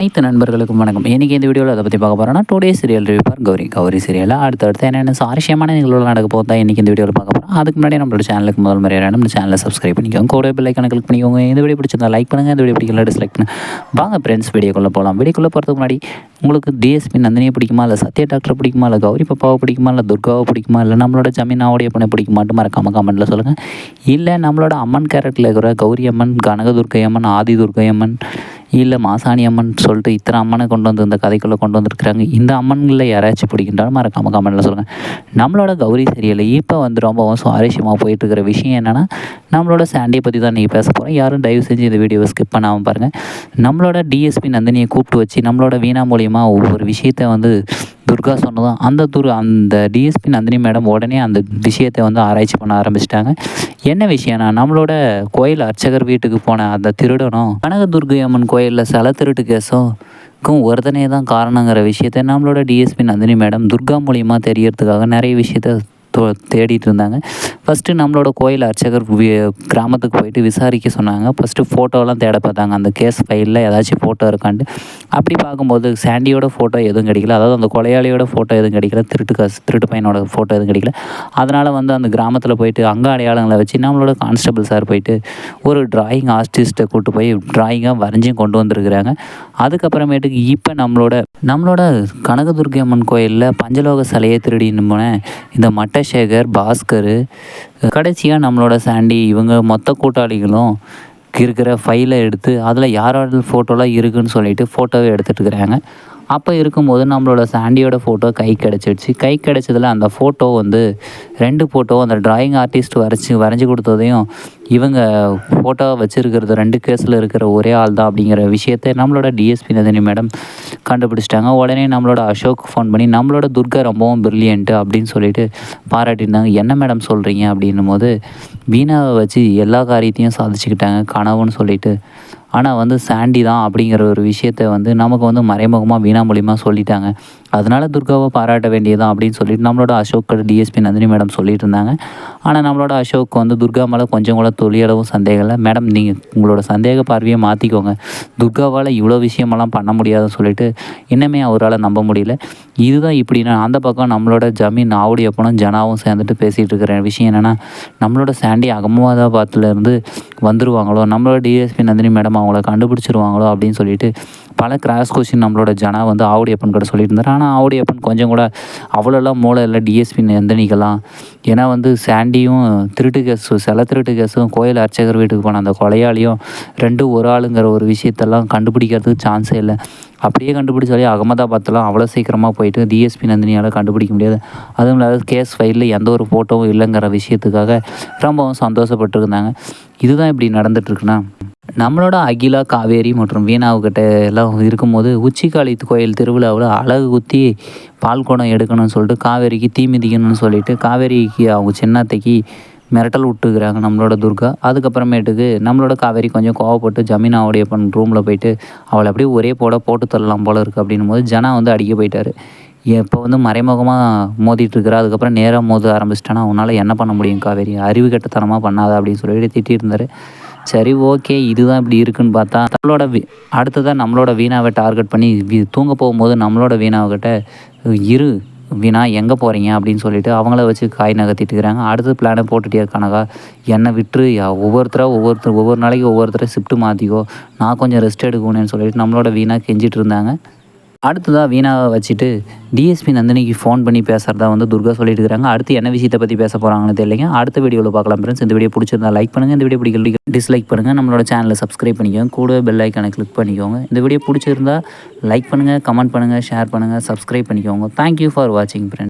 அனைத்து நண்பர்களுக்கும் வணக்கம். இன்றைக்கி இந்த வீடியோவில் அதை பற்றி பார்க்க போகிறோம்னா today serial review Gowri. Gowri சீரியலில் அடுத்தடுத்து என்னென்ன சுவாரஸ்யமான நிகழ்வுகள் நடக்க போதா இன்றைக்கி இந்த வீடியோவில் பார்க்க போகிறோம் அதுக்கு முன்னாடி நம்மளோட சேனலுக்கு முதல் முறையாக நம்ம சேனலை சப்ஸ்கிரைப் பண்ணிக்கோங்க. கூட பெல் கணக்கு கிளிக் பண்ணிக்கோங்க. இந்த வீடியோ பிடிச்சிருந்தா லைக் பண்ணுங்கள் இந்த வீடியோ பிடிக்கல டிஸ்லைக் பண்ணுங்கள் வாங்க ஃப்ரெண்ட்ஸ் வீடியோக்குள்ளே போகலாம் வீடியோக்குள்ளே போகிறதுக்கு முன்னாடி உங்களுக்கு டிஎஸ்பி நந்தினியை பிடிக்குமா? இல்லை சத்யா டாக்டர் பிடிக்குமா? இல்லை கௌரி பப்பாவை பிடிக்குமா? இல்லை துர்காவை பிடிக்குமா? இல்லை நம்மளோட ஜமீனாவுடைய பண்ண பிடிக்குமாட்டு மறக்காம கமெண்ட்டில் சொல்லுங்கள் இல்லை நம்மளோட அம்மன் கேரக்டரில் இருக்கிற கௌரி அம்மன் கனகதுர்க்கை அம்மன் ஆதி துர்க்கை அம்மன் இல்லை மாசாணி அம்மன் சொல்லிட்டு இத்தனை அம்மனை கொண்டு வந்து இந்த கதைக்குள்ளே கொண்டு வந்திருக்கிறாங்க. இந்த அம்மன்களில் யாராச்சும் பிடிக்கின்றாலும் மறக்காம கமெண்ட்டில் சொல்லுங்கள் நம்மளோட கௌரி சரியில்லை இப்போ வந்து ரொம்பவும் சுவாரஸ்யமாக போயிட்டுருக்கிற விஷயம் என்னென்னா நம்மளோட சாண்டியை பற்றி தான் நீங்கள் பேச போகிறோம் யாரும் தயவு செஞ்சு இந்த வீடியோவை ஸ்கிப் பண்ணாமல் பாருங்கள் நம்மளோட டிஎஸ்பி நந்தினியை கூப்பிட்டு வச்சு நம்மளோட வீணா மூலியமாக ஒவ்வொரு விஷயத்தை வந்து துர்கா சொன்னதும் அந்த துர் அந்த டிஎஸ்பி நந்தினி மேடம் உடனே அந்த விஷயத்தை வந்து ஆராய்ச்சி பண்ண ஆரம்பிச்சிட்டாங்க. என்ன விஷயம்னா நம்மளோட கோயில் அர்ச்சகர் வீட்டுக்கு போன அந்த திருடனும் கனகதுர்கை அம்மன் கோயிலில் சில திருட்டு கேஸும் ஒருத்தனே தான் காரணங்கிற விஷயத்த நம்மளோட டிஎஸ்பி நந்தினி மேடம் துர்கா மூலியமாக தெரியறதுக்காக நிறைய விஷயத்த தேடிட்டு இருந்தாங்க ஃபஸ்ட்டு நம்மளோட கோயில் அர்ச்சகர் கிராமத்துக்கு போயிட்டு விசாரிக்க சொன்னாங்க. ஃபஸ்ட்டு ஃபோட்டோலாம் தேட பார்த்தாங்க. அந்த கேஸ் ஃபைலில் ஏதாச்சும் ஃபோட்டோ இருக்கான்ட்டு. அப்படி பார்க்கும்போது சாண்டியோட ஃபோட்டோ எதுவும் கிடைக்கல. அதாவது அந்த கொலையாளியோட ஃபோட்டோ எதுவும் கிடைக்கல. திருட்டு காசு திருட்டு பையனோட ஃபோட்டோ எதுவும் கிடைக்கல. அதனால் வந்து அந்த கிராமத்தில் போயிட்டு அங்கே அடையாளங்களை வச்சு நம்மளோட கான்ஸ்டபிள் சார் போயிட்டு ஒரு டிராயிங் ஆர்டிஸ்ட்டை கூப்பிட்டு போய் டிராயிங்காக வரைஞ்சும் கொண்டு வந்திருக்கிறாங்க. அதுக்கப்புறமேட்டுக்கு இப்போ நம்மளோட நம்மளோட கனகதுர்கை அம்மன் கோயிலில் பஞ்சலோக சிலையை திருடின்னு போனேன். இந்த மட்டசேகர் பாஸ்கர் கடைசியாக நம்மளோட சாண்டி இவங்க மொத்த கூட்டாளிகளும் இருக்கிற ஃபைலை எடுத்து அதில் யாரோட ஃபோட்டோலாம் இருக்குதுன்னு சொல்லிட்டு ஃபோட்டோவை எடுத்துகிட்டு இருக்கிறாங்க. அப்போ இருக்கும்போது நம்மளோட சாண்டியோட ஃபோட்டோ கை கிடச்சிடுச்சு கை கிடச்சதில் அந்த ஃபோட்டோ வந்து ரெண்டு ஃபோட்டோ அந்த ட்ராயிங் ஆர்டிஸ்ட் வரைச்சி வரைஞ்சி கொடுத்ததையும் இவங்க ஃபோட்டோ வச்சுருக்கிறது ரெண்டு கேஸில் இருக்கிற ஒரே ஆள் தான் அப்படிங்கிற விஷயத்த நம்மளோட டிஎஸ்பி நந்தினி மேடம் கண்டுபிடிச்சிட்டாங்க. உடனே நம்மளோட அசோக் ஃபோன் பண்ணி நம்மளோட துர்கா ரொம்பவும் பிரில்லியன்ட்டு அப்படின்னு சொல்லிட்டு பாராட்டியிருந்தாங்க. என்ன மேடம் சொல்கிறீங்க அப்படின்னும் போது வீணாவை வச்சு எல்லா காரியத்தையும் சாதிச்சுக்கிட்டாங்க கனவுன்னு சொல்லிட்டு ஆனால் வந்து சாண்டி தான் அப்படிங்கிற ஒரு விஷயத்த வந்து நமக்கு வந்து மறைமுகமாக வீணா மூலியமாக சொல்லிட்டாங்க. அதனால் துர்காவை பாராட்ட வேண்டியதான் அப்படின்னு சொல்லிட்டு நம்மளோட அசோக்கோட டிஎஸ்பி நந்தினி மேடம் சொல்லிட்டு இருந்தாங்க. ஆனால் நம்மளோட அசோக் வந்து துர்கா மேலே கொஞ்சம் கூட தொழிலவும் சந்தேகம் இல்லை. மேடம் நீங்கள் உங்களோட சந்தேக பார்வையை மாற்றிக்கோங்க துர்காவால் இவ்வளோ விஷயமெல்லாம் பண்ண முடியாதுன்னு சொல்லிட்டு இன்னமே அவரால் நம்ப முடியல. இதுதான் இப்படின்னா அந்த பக்கம் நம்மளோட ஜமீன் ஆவுடியப்பனும் ஜனாவும் சேர்ந்துட்டு பேசிகிட்டு இருக்கிற விஷயம் என்னென்னா நம்மளோட சாண்டி அகமதாபாத்துலேருந்து வந்துடுவாங்களோ நம்மளோட டிஎஸ்பி நந்தினி மேடம் அவங்கள கண்டுபிடிச்சிருவாங்களோ அப்படின்னு சொல்லிட்டு பல கிராஸ் கொஷின் நம்மளோட ஜனா வந்து ஆவுடியப்பன் கூட சொல்லியிருந்தார். ஆனால் ஆவுடியப்பன் கொஞ்சம் கூட அவ்வளோலாம் மூளை இல்லை. டிஎஸ்பி நந்தினிக்கெல்லாம் ஏன்னா வந்து சாண்டியும் திருட்டு கேஸு சில திருட்டு கேஸும் கோயில் அர்ச்சகர் வீட்டுக்கு போன அந்த கொலையாளியும் ரெண்டு ஒரு ஆளுங்கிற ஒரு விஷயத்தெல்லாம் கண்டுபிடிக்கிறதுக்கு சான்ஸே இல்லை. அப்படியே கண்டுபிடிச்சாலே அகமதாபாத்லாம் அவ்வளோ சீக்கிரமாக போயிட்டு டிஎஸ்பி நந்தினியால் கண்டுபிடிக்க முடியாது. அதுவும் இல்லாத கேஸ் ஃபைலில் எந்த ஒரு ஃபோட்டோவும் இல்லைங்கிற விஷயத்துக்காக ரொம்பவும் சந்தோஷப்பட்டுருந்தாங்க. இதுதான் இப்படி நடந்துகிட்ருக்குன்னா நம்மளோட அகிலா காவேரி மற்றும் வீணாவுக்கிட்ட எல்லாம் இருக்கும்போது உச்சிக்காளி கோயில் திருவிழாவில் அழகு குத்தி பால் குடம் எடுக்கணும்னு சொல்லிட்டு காவேரிக்கு தீ மிதிக்கணும்னு சொல்லிட்டு காவேரிக்கு அவங்க சின்னத்தைக்கு மிரட்டல் விட்டுக்கிறாங்க நம்மளோட துர்கா. அதுக்கப்புறமேட்டுக்கு நம்மளோட காவேரி கொஞ்சம் கோவப்பட்டு ஜமீனாவுடைய பண் ரூமில் போயிட்டு அவளை அப்படியே ஒரே போட போட்டு தள்ளலாம் போல் இருக்குது அப்படின்னும் போது ஜனா வந்து அடிக்க போயிட்டார். இப்போ வந்து மறைமுகமாக மோதிட்டுருக்குறா அதுக்கப்புறம் நேராக மோத ஆரம்பிச்சிட்டானா அவனால் என்ன பண்ண முடியும் காவேரி? அறிவு கட்டத்தனமாக பண்ணாத அப்படின்னு சொல்லிட்டு திட்டிருந்தார் சரி ஓகே இதுதான் இப்படி இருக்குன்னு பார்த்தா நம்மளோட வி அடுத்ததாக நம்மளோட வீணாவை டார்கெட் பண்ணி தூங்க போகும்போது நம்மளோட வீணாவுக்கிட்ட இரு வீணா எங்கே போகிறீங்க அப்படின்னு சொல்லிட்டு அவங்கள வச்சு காய் நகர்த்திட்டு இருக்கிறாங்க அடுத்தது பிளானை போட்டுட்டே கணக்கா என்னை விட்டுரு ஒவ்வொருத்தராக ஒவ்வொருத்தர் ஒவ்வொரு நாளைக்கு ஒவ்வொருத்தரை ஷிஃப்ட்டு மாற்றிக்கோ நான் கொஞ்சம் ரெஸ்ட் எடுக்கணும்னு சொல்லிட்டு நம்மளோட வீணாக கெஞ்சிட்டு இருந்தாங்க. அடுத்ததாக வீணாவை வச்சுட்டு டிஎஸ்பி நந்தினிக்கு ஃபோன் பண்ணி பேசுகிறதா வந்து துர்கா சொல்லிட்டு இருக்காங்க. அடுத்து என்ன விஷயத்தை பற்றி பேச போகிறாங்கன்னு தெரியலைங்க. அடுத்த வீடியோவில் பார்க்கலாம் ஃப்ரெண்ட்ஸ் இந்த வீடியோ பிடிச்சிருந்தா லைக் பண்ணுங்கள் இந்த வீடியோ பிடிக்கல டிஸ்லைக் பண்ணுங்கள் நம்மளோட சேனலை சப்ஸ்கிரைப் பண்ணிக்கோங்க. கூட பெல் ஐக்கானை கிளிக் பண்ணிக்கோங்க. இந்த வீடியோ பிடிச்சிருந்தா லைக் பண்ணுங்கள் கமெண்ட் பண்ணுங்கள் ஷேர் பண்ணுங்கள் சப்ஸ்கிரைப் பண்ணிக்கோங்க. தேங்க்யூ ஃபார் வாட்சிங் ஃப்ரெண்ட்